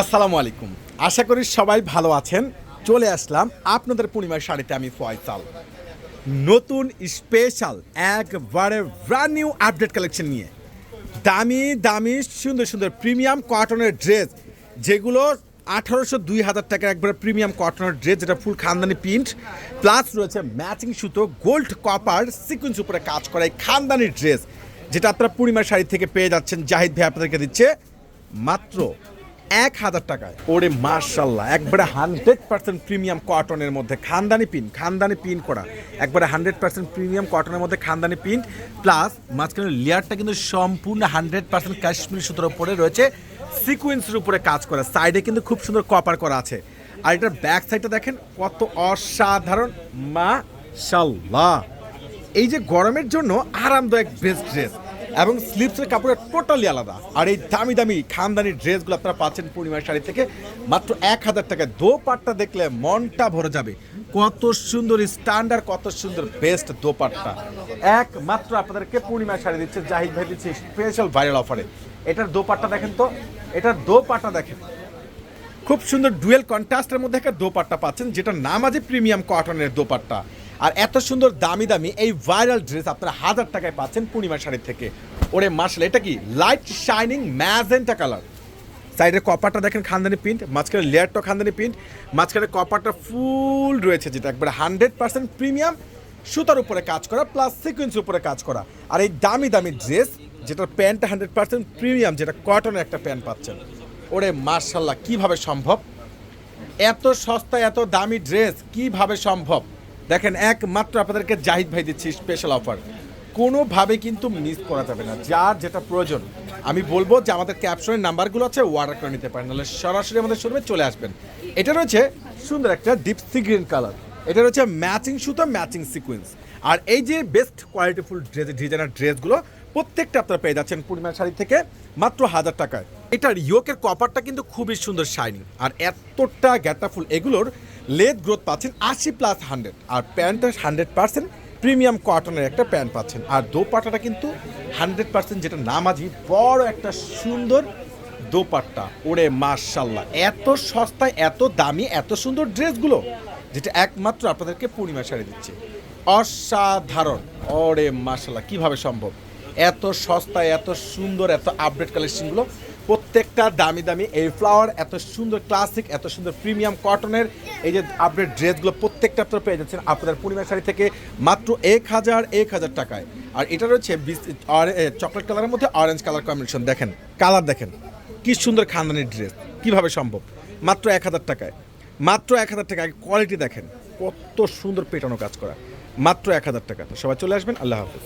আসসালামু আলাইকুম। আশা করি সবাই ভালো আছেন। চলে আসলাম আপনাদের পূর্ণিমার শাড়িতে আমি ফয়সাল। নতুন স্পেশাল একবারে ব্র্যান্ড নিউ আপডেট কালেকশন নিয়ে। দামি দামি, সুন্দর সুন্দর প্রিমিয়াম কটনের ড্রেস যেগুলো আঠারোশো দুই হাজার টাকার একবারে প্রিমিয়াম কটনের ড্রেস যেটা ফুল খানদানি প্রিন্ট প্লাস রয়েছে ম্যাচিং সুতো গোল্ড কপার সিকুয়েন্স উপরে কাজ করা এই খানদানি ড্রেস যেটা আপনারা পূর্ণিমার শাড়ি থেকে পেয়ে যাচ্ছেন। জাহিদ ভাই আপনাদেরকে দিচ্ছে মাত্র এক হাজার টাকায়। ওরে মার্শাল্লাহ একবারে হান্ড্রেড পার্সেন্ট প্রিমিয়াম কটনের মধ্যে খানদানি পিন খানদানি পিন করা। একবারে হান্ড্রেড পার্সেন্ট প্রিমিয়াম কটনের মধ্যে খানদানি পিন, প্লাস মাঝখানে লেয়ারটা কিন্তু সম্পূর্ণ হান্ড্রেড পার্সেন্ট কাশ্মীর সুতোর উপরে রয়েছে। সিকুয়েন্সের উপরে কাজ করা, সাইডে কিন্তু খুব সুন্দর কপার করা আছে। আর এটার ব্যাক সাইডটা দেখেন, কত অসাধারণ মাশাল্লাহ এই যে গরমের জন্য আরামদায়ক বেস্ট ড্রেস এবং স্লিপসের কাপড়ের টোটালি আলাদা। আর এই দামি দামি খানদানি ড্রেসগুলো আপনারা পাচ্ছেন পূর্ণিমার শাড়ি থেকে, মাত্র এক হাজার টাকা দো পাটটা দেখলে মনটা ভরে যাবে। কত সুন্দর স্ট্যান্ডার্ড কত সুন্দর বেস্ট দোপাট্টা। একমাত্র আপনাদেরকে পূর্ণিমার শাড়ি দিচ্ছে জাহিদ ভাই, দিচ্ছে স্পেশাল ভাইরাল অফারে এটার দোপাট্টা দেখেন তো, এটার দোপাট্টা দেখেন। খুব সুন্দর ডুয়েল কন্ট্রাস্টের মধ্যে একটা দোপাট্টা পাচ্ছেন যেটা নাম আছে প্রিমিয়াম কটনের দোপাট্টা। আর এত সুন্দর দামি দামি এই ভাইরাল ড্রেস আপনারা হাজার টাকায় পাচ্ছেন পূর্ণিমা শাড়ির থেকে। ওরে মার্শাল এটা কি? লাইট শাইনিং ম্যাজেন্টা কালার সাইডের কপারটা দেখেন খানদানি প্রিন্ট মাঝখানে লেয়ারটা খানদানি প্রিন্ট মাঝখানে কপারটা ফুল রয়েছে যেটা একবারে হান্ড্রেড পার্সেন্ট প্রিমিয়াম সুতার উপরে কাজ করা প্লাস সিকুয়েন্সের উপরে কাজ করা। আর এই দামি দামি ড্রেস যেটার প্যান্টটা হান্ড্রেড পার্সেন্ট প্রিমিয়াম যেটা কটনের একটা প্যান্ট পাচ্ছেন। ওরে মার্শাল্লাহ কীভাবে সম্ভব? এত সস্তা, এত দামি ড্রেস কীভাবে সম্ভব? দেখেন, একমাত্র আপনাদেরকে জাহিদ ভাই দিচ্ছি স্পেশাল অফার কোনোভাবে কিন্তু মিস করা যাবে না, যার যেটা প্রয়োজন। আমি বলব যে আমাদের ক্যাপশনের নাম্বারগুলো আছে অর্ডার করে নিতে পারেন, নাহলে সরাসরি আমাদের শোরুমে চলে আসবেন। এটা রয়েছে সুন্দর একটা ডিপ সি গ্রিন কালার এটা রয়েছে ম্যাচিং সুতো ম্যাচিং সিকুয়েন্স আর এই যে বেস্ট কোয়ালিটিফুল ড্রেস ডিজাইনার ড্রেসগুলো প্রত্যেকটা আপনারা পেয়ে যাচ্ছেন পূর্ণিমা শাড়ি থেকে মাত্র হাজার টাকায়। এটার ইয়োকের কপারটা কিন্তু খুবই সুন্দর শাইনিং আর এতটা গ্যাটাফুল এগুলোর লেদ গ্রোথ পাচ্ছেন আশি প্লাস হান্ড্রেড আর প্যান্টটা হান্ড্রেড পার্সেন্ট প্রিমিয়াম কটনের একটা প্যান্ট পাচ্ছেন। আর দোপাটাটা কিন্তু হান্ড্রেড পার্সেন্ট যেটা নামাজি, বড় একটা সুন্দর দোপাট্টা। ওরে মার্শাল্লাহ এত সস্তায়, এত দামি, এত সুন্দর ড্রেসগুলো, যেটা একমাত্র আপনাদেরকে পূর্ণিমা শাড়ি দিচ্ছে। অসাধারণ, ওরে মার্শাল্লাহ কীভাবে সম্ভব? এত সস্তায়, এত সুন্দর, এত আপডেট কালেকশনগুলো প্রত্যেকটা দামি দামি এই ফ্লাওয়ার এত সুন্দর ক্লাসিক এত সুন্দর প্রিমিয়াম কটনের এই যে আপনার ড্রেসগুলো প্রত্যেকটা আপনারা পেয়ে যাচ্ছেন আপনাদের পূর্ণিমা শাড়ি থেকে মাত্র এক হাজার এক হাজার টাকায়। আর এটা রয়েছে চকলেট কালারের মধ্যে অরেঞ্জ কালার কম্বিনেশন দেখেন কালার দেখেন, কি সুন্দর খানদানি ড্রেস কীভাবে সম্ভব? মাত্র এক হাজার টাকায়। মাত্র এক হাজার টাকায়। কোয়ালিটি দেখেন, কত সুন্দর পেটানো কাজ করা। মাত্র এক হাজার টাকা সবাই চলে আসবেন। আল্লাহ হাফিজ।